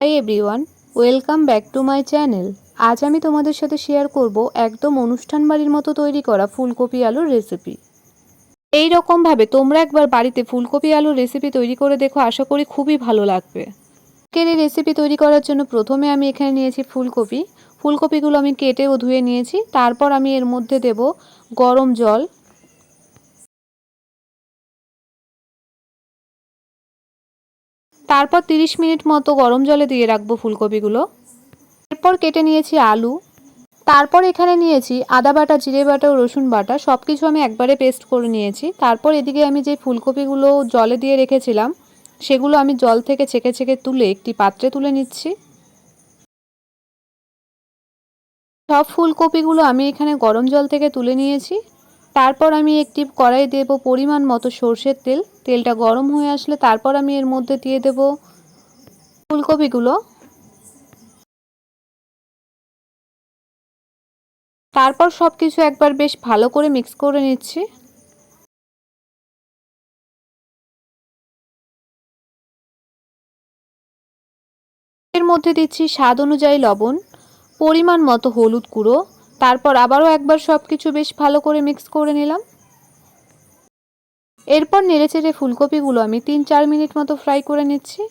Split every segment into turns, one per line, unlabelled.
Hi everyone welcome back to my channel আজ আমি তোমাদের সাথে শেয়ার করব একদম অনুষ্ঠান বাড়ির মতো তৈরি করা ফুলকপি আলুর রেসিপি এই রকমভাবে তোমরা একবার বাড়িতে ফুলকপি আলুর রেসিপি তৈরি করে দেখো, আশা করি খুবই ভালো লাগবে। আজকের এই রেসিপি তৈরি করার জন্য প্রথমে আমি এখানে নিয়েছি ফুলকপি। ফুলকপিগুলো আমি কেটে ও ধুয়ে নিয়েছি। তারপর আমি এর মধ্যে দেব গরম জল তারপর 30 মিনিট মতো গরম জলে দিয়ে রাখব ফুলকপিগুলো। এরপর কেটে নিয়েছি আলু। তারপর এখানে নিয়েছি আদা বাটা, জিরে বাটা ও রসুন বাটা সব কিছু আমি একবারে পেস্ট করে নিয়েছি। তারপর এদিকে আমি যে ফুলকপিগুলো জলে দিয়ে রেখেছিলাম, সেগুলো আমি জল থেকে ছেঁকে ছেঁকে তুলে একটি পাত্রে তুলে নিচ্ছি। সব ফুলকপিগুলো আমি এখানে গরম জল থেকে তুলে নিয়েছি। তারপর আমি একটি কড়াই দেব পরিমাণ মতো সর্ষের তেল। তেলটা গরম হয়ে আসলে তারপর আমি এর মধ্যে দিয়ে দেব ফুলকপিগুলো। তারপর সব কিছু একবার বেশ ভালো করে মিক্স করে নিচ্ছি। এর মধ্যে দিচ্ছি স্বাদ অনুযায়ী লবণ, পরিমাণ মতো হলুদ গুঁড়ো তারপর আবারও একবার সব কিছু বেশ ভালো করে মিক্স করে নিলাম। এরপর নেড়েচেড়ে ফুলকপিগুলো আমি তিন চার মিনিট মতো ফ্রাই করে নিচ্ছি।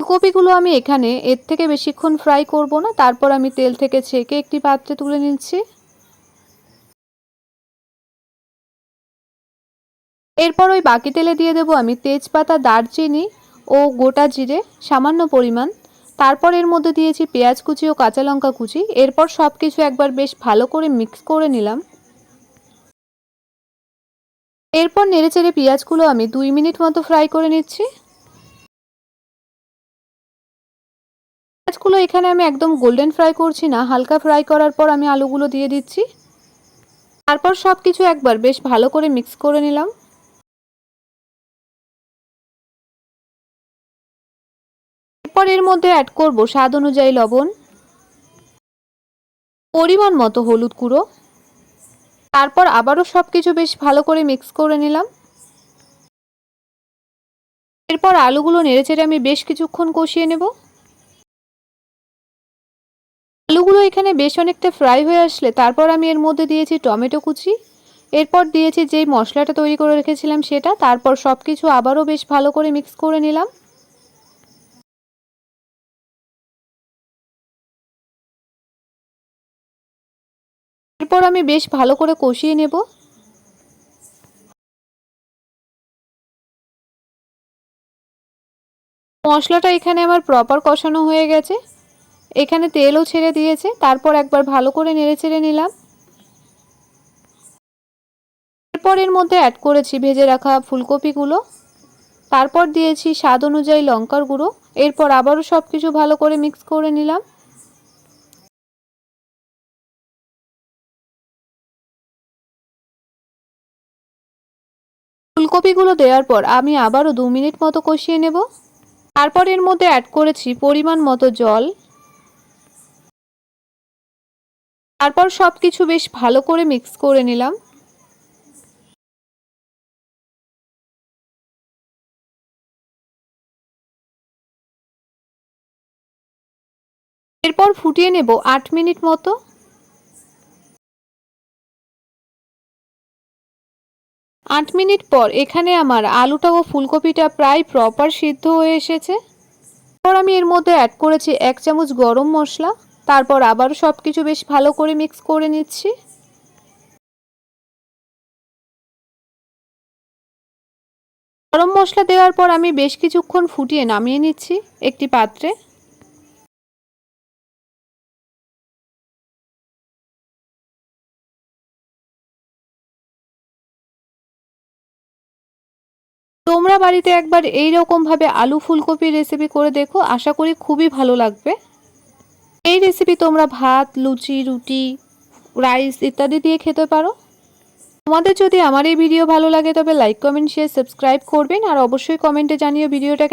ফুলকপিগুলো আমি এখানে এর থেকে বেশিক্ষণ ফ্রাই করব না, তারপর আমি তেল থেকে ছেঁকে একটি পাত্রে তুলে নিচ্ছি। এরপর ওই বাকি তেলে দিয়ে দেবো আমি তেজপাতা, দারচিনি ও গোটা জিরে, সামান্য পরিমাণ। তারপর এর মধ্যে দিয়েছি পেঁয়াজ কুচি ও কাঁচা লঙ্কা কুচি। এরপর সব কিছু একবার বেশ ভালো করে মিক্স করে নিলাম। এরপর নেড়েচেড়ে পেঁয়াজগুলো আমি দুই মিনিট মতো ফ্রাই করে নিচ্ছি। পেঁয়াজগুলো এখানে আমি একদম গোল্ডেন ফ্রাই করছি না, হালকা ফ্রাই করার পর আমি আলুগুলো দিয়ে দিচ্ছি। তারপর সব কিছু একবার বেশ ভালো করে মিক্স করে নিলাম। এরপর এর মধ্যে অ্যাড করব স্বাদ অনুযায়ী লবণ, পরিমাণ মতো হলুদ গুঁড়ো, তারপর আবারও সব কিছু বেশ ভালো করে মিক্স করে নিলাম। এরপর আলুগুলো নেড়েচেড়ে আমি বেশ কিছুক্ষণ কষিয়ে নেব। আলুগুলো এখানে বেশ অনেকটা ফ্রাই হয়ে আসলে তারপর আমি এর মধ্যে দিয়েছি টমেটো কুচি, এরপর দিয়েছি যেই মশলাটা তৈরি করে রেখেছিলাম সেটা, তারপর সব কিছু আবারও বেশ ভালো করে মিক্স করে নিলাম। এরপর আমি বেশ ভালো করে কষিয়ে নেব। মশলাটা এখানে আমার প্রপার কষানো হয়ে গেছে। এখানে তেলও ছেড়ে দিয়েছে, তারপর একবার ভালো করে নেড়ে ছেড়ে নিলাম। এরপর এর মধ্যে অ্যাড করেছি ভেজে রাখা ফুলকপিগুলো। তারপর দিয়েছি স্বাদ অনুযায়ী লঙ্কার গুঁড়ো। এরপর আবারও সব কিছু ভালো করে মিক্স করে নিলাম। ফুলকপিগুলো দেওয়ার পর আমি আবারও দু মিনিট মতো কষিয়ে নেব। তারপর এর মধ্যে অ্যাড করেছি পরিমাণ মতো জল। তারপর সব কিছু বেশ ভালো করে মিক্স করে নিলাম। এরপর ফুটিয়ে নেব আট মিনিট মতো। আট মিনিট পর এখানে আমার আলুটা ও ফুলকপিটা প্রায় প্রপার সিদ্ধ হয়ে এসেছে। তারপর আমি এর মধ্যে অ্যাড করেছি এক চামচ গরম মশলা, তারপর আবারও সব কিছু বেশ ভালো করে মিক্স করে নিচ্ছি। গরম মশলা দেওয়ার পর আমি বেশ কিছুক্ষণ ফুটিয়ে নামিয়ে নিচ্ছি একটি পাত্রে। তোমরা বাড়িতে একবার এই রকমভাবে আলু ফুলকপির রেসিপি করে দেখো, আশা করি খুবই ভালো লাগবে। এই রেসিপি তোমরা ভাত, লুচি, রুটি রাইস ইত্যাদি দিয়ে খেতে পারো। তোমাদের যদি আমার এই ভিডিও ভালো লাগে তবে লাইক কমেন্ট শেয়ার সাবস্ক্রাইব করবেন। আর অবশ্যই কমেন্টে জানিয়ে ভিডিওটা